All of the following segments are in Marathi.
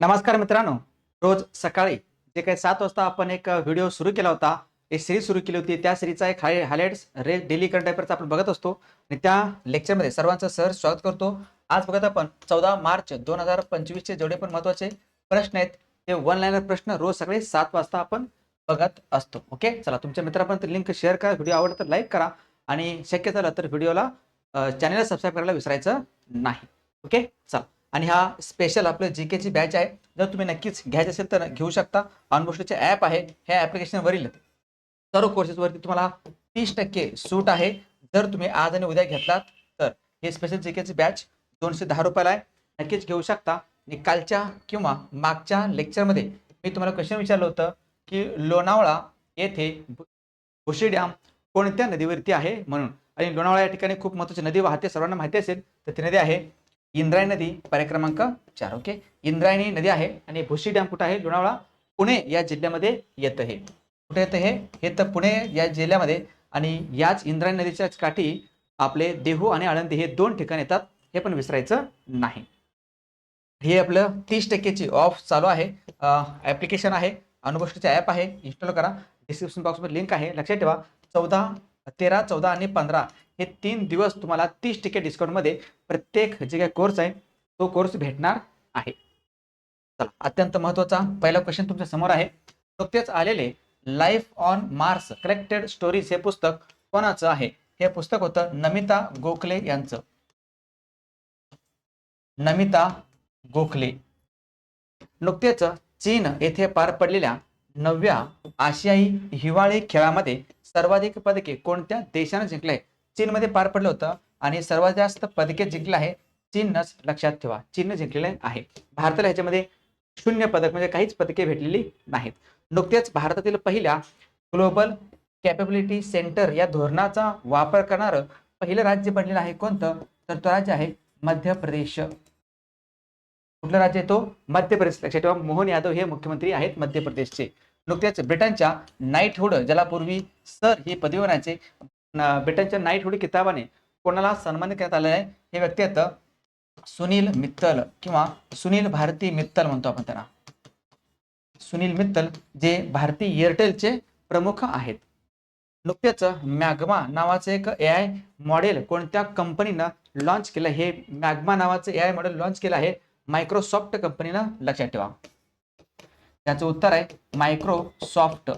नमस्कार मित्रांनो. रोज सकाळी जे काही सात वाजता आपण एक व्हिडिओ सुरू केला होता एक सिरीज सुरू केली होती. त्या सिरीजचा एक हाय हायलाइट्स रे डेली करंट अफेअरचा आपण बघत असतो. आणि त्या लेक्चरमध्ये सर्वांचं सर स्वागत करतो. आज बघत आपण चौदा मार्च दोन हजार पंचवीसचे जेवढे पण महत्त्वाचे प्रश्न आहेत ते वन लाईनर प्रश्न रोज सकाळी सात वाजता आपण बघत असतो. ओके चला तुमच्या मित्रापर्यंत लिंक शेअर करा. व्हिडिओ आवडला तर लाईक करा. आणि शक्य झालं तर व्हिडिओला चॅनलला सबस्क्राईब करायला विसरायचं नाही. ओके चला. आणि हा स्पेशल आपलं जी केची बॅच आहे. जर तुम्ही नक्कीच घ्यायचे असेल तर घेऊ शकता. ऑनबोस्टचे ॲप आहे. ह्या ॲप्लिकेशनवरील सर्व कोर्सेसवरती तुम्हाला तीस टक्के सूट आहे. जर तुम्ही आज आणि उद्या घेतलात तर हे स्पेशल जी केची बॅच दोनशे दहा रुपयाला आहे. नक्कीच घेऊ शकता. आणि कालच्या किंवा मागच्या लेक्चरमध्ये मी तुम्हाला क्वेश्चन विचारलं होतं की लोणावळा येथे भुशी डॅम कोणत्या नदीवरती आहे म्हणून? आणि लोणावळा या ठिकाणी खूप महत्त्वाची नदी वाहते. सर्वांना माहिती असेल तर ती नदी आहे. इंद्रायणी नदी पर्याय क्रमांक चार ओके? इंद्रायणी नदी आहे आणि भुशी डॅम कुठं आहे? लोणावळा पुणे या जिल्ह्यामध्ये येतं हे. कुठे येतं हे? हे तर पुणे या जिल्ह्यामध्ये आणि याच इंद्रायणी नदीच्या काठी आपले देहू आणि आळंदी हे दोन ठिकाण येतात हे पण विसरायचं नाही. हे आपलं तीस टक्केची ऑफ चालू आहे. ॲप्लिकेशन आहे अनुगोष्टीचा ॲप आहे इन्स्टॉल करा. डिस्क्रिप्शन बॉक्समध्ये लिंक आहे. लक्षात ठेवा. चौदा तेरा चौदा आणि पंधरा हे तीन दिवस तुम्हाला तीस टक्के डिस्काउंटमध्ये प्रत्येक जे काही कोर्स आहे तो कोर्स भेटणार आहे. चला अत्यंत महत्त्वाचा पहिला क्वेश्चन तुमच्यासमोर आहे. नुकतेच आलेले life on Mars collected stories हे पुस्तक कोणाचं आहे? हे पुस्तक होतं नमिता गोखले यांचं. नमिता गोखले. नुकतेच चीन येथे पार पडलेल्या नवव्या आशियाई हिवाळी खेळामध्ये सर्वाधिक पदके कोणत्या देशाने जिंकले? चीनमध्ये पार पडलं होतं आणि सर्वात जास्त पदके जिंकले आहे चीननंच लक्षात ठेवा. चीननं जिंकलेले आहे. भारताला ह्याच्यामध्ये शून्य पदक म्हणजे काहीच पदके भेटलेली नाहीत. नुकतेच भारतातील पहिल्या ग्लोबल कॅपेबिलिटी सेंटर या धोरणाचा वापर करणारं पहिलं राज्य बनलेलं आहे कोणतं? तर तो राज्य आहे मध्य प्रदेश. कुठलं राज्य आहे तो? मध्य प्रदेश. लक्षात ठेवा मोहन यादव हे मुख्यमंत्री आहेत मध्य प्रदेशचे. नुकत्याच ब्रिटनच्या नाईटहूड ज्याला पूर्वी सर ही पदवी म्हणायचे ब्रिटनच्या नाईटहुड किताबाने कोणाला सन्मानित करण्यात आलेलं आहे? हे व्यक्ती येतं सुनील मित्तल किंवा सुनील भारती मित्तल म्हणतो आपण त्यांना सुनील मित्तल जे भारती एअरटेलचे प्रमुख आहेत. नुकतेच मॅगमा नावाचं एक ए आय मॉडेल कोणत्या कंपनीनं लॉन्च केलं? हे मॅगमा नावाचं ए आय मॉडेल लॉन्च केलं आहे. मायक्रोसॉफ्ट कंपनीनं लक्षात ठेवा. त्याचं उत्तर आहे मायक्रोसॉफ्ट.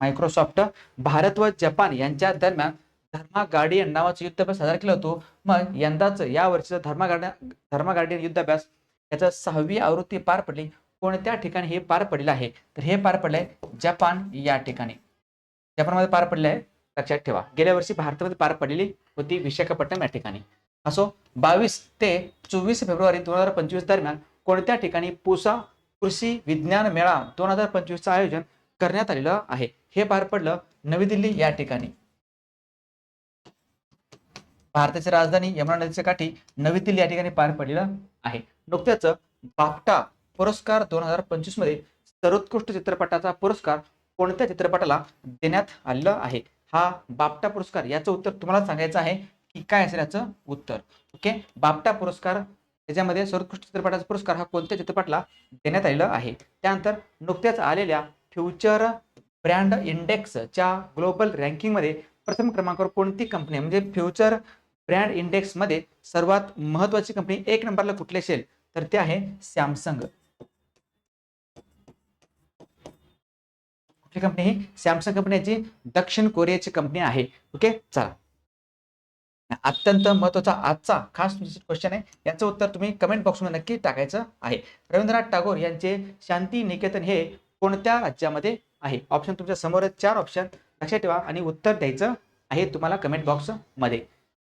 मायक्रोसॉफ्ट भारत व जपान यांच्या दरम्यान धर्मा गार्डियन नावाचं युद्धाभ्यास साजरा केला होतो. मग यंदाच या वर्षीचं धर्मा गार्डियन धर्मा गार्डियन युद्धाभ्यास याचा सहावी आवृत्ती पार पडली. कोणत्या ठिकाणी हे पार पडलेलं आहे? तर हे पार पडलंय जपान या ठिकाणी. जपानमध्ये पार पडलंय आहे लक्षात ठेवा. गेल्या वर्षी भारतामध्ये पार पडलेली होती विशाखापट्टणम या ठिकाणी. असो बावीस ते चोवीस फेब्रुवारी दोन हजार पंचवीस दरम्यान कोणत्या ठिकाणी पुसा कृषी विज्ञान मेळा दोन हजार पंचवीसचं आयोजन करण्यात आलेलं आहे. हे पार पडलं नवी दिल्ली या ठिकाणी. भारताची राजधानी यमुना नदीच्या काठी नवी दिल्ली या ठिकाणी पार पडलेलं आहे. नुकत्याच बापटा पुरस्कार दोन हजार पंचवीसमध्ये सर्वोत्कृष्ट चित्रपटाचा पुरस्कार कोणत्या चित्रपटाला देण्यात आलेला आहे? हा बापटा पुरस्कार याचं उत्तर तुम्हाला सांगायचं आहे की काय असेल याचं उत्तर. ओके? बापटा पुरस्कार त्याच्यामध्ये सर्वोत्कृष्ट चित्रपटाचा पुरस्कार हा कोणत्या चित्रपटाला देण्यात आलेला आहे? त्यानंतर नुकत्याच आलेल्या फ्युचर ब्रँड इंडेक्सच्या ग्लोबल रँकिंगमध्ये प्रथम क्रमांकावर कोणती कंपनी म्हणजे फ्युचर ब्रँड इंडेक्समध्ये सर्वात महत्वाची कंपनी एक नंबरला कुठली असेल? तर ते आहे सॅमसंग. कुठली कंपनी ही? सॅमसंग कंपनीची दक्षिण कोरियाची कंपनी आहे. ओके? चला. अत्यंत महत्त्वाचा आजचा खास क्वेश्चन आहे. याचं उत्तर तुम्ही कमेंट बॉक्समध्ये नक्की टाकायचं आहे. रवींद्रनाथ टागोर यांचे शांती निकेतन हे कोणत्या राज्यामध्ये आहे? ऑप्शन तुमच्यासमोर आहेत चार ऑप्शन लक्षात ठेवा आणि उत्तर द्यायचं आहे तुम्हाला कमेंट बॉक्समध्ये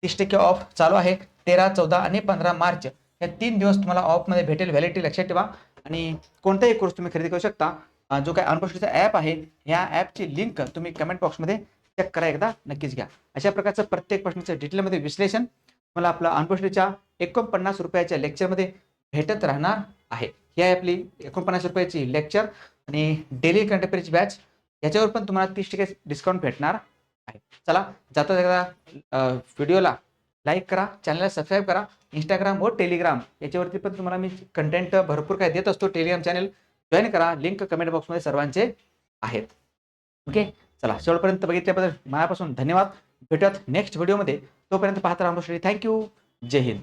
तीस टक्के ऑफ चालू आहे. तेरा चौदा आणि पंधरा मार्च या तीन दिवस तुम्हाला ऑफमध्ये भेटेल. व्हॅलिडिटी लक्षात ठेवा. आणि कोणताही कोर्स तुम्ही खरेदी करू शकता. जो काय अनपोस्टचा ॲप आहे ह्या ॲपची लिंक तुम्ही कमेंट बॉक्समध्ये चेक करा. एकदा नक्कीच घ्या. अशा प्रकारचं प्रत्येक प्रश्नाचं डिटेलमध्ये विश्लेषण तुम्हाला आपलं अनपोस्टच्या एकोणपन्नास रुपयाच्या लेक्चरमध्ये भेटत राहणार आहे. ही आहे आपली एकोणपन्नास रुपयाची लेक्चर आणि डेली करंट बॅच याच्यावर पण तुम्हाला तीस टक्के डिस्काउंट भेटणार आहे. चला जाता जाता व्हिडिओला लाईक करा चॅनलला सबस्क्राईब करा इंस्टाग्राम व टेलिग्राम याच्यावरती पण तुम्हाला मी कंटेंट भरपूर काय देत असतो टेलिग्राम चॅनल जॉईन करा लिंक कमेंट बॉक्समध्ये सर्वांचे आहेत. ओके चला शेवटपर्यंत बघितल्याबद्दल मनापासून धन्यवाद. भेटूयात नेक्स्ट व्हिडिओमध्ये तोपर्यंत पाहत राहा थँक्यू जय हिंद.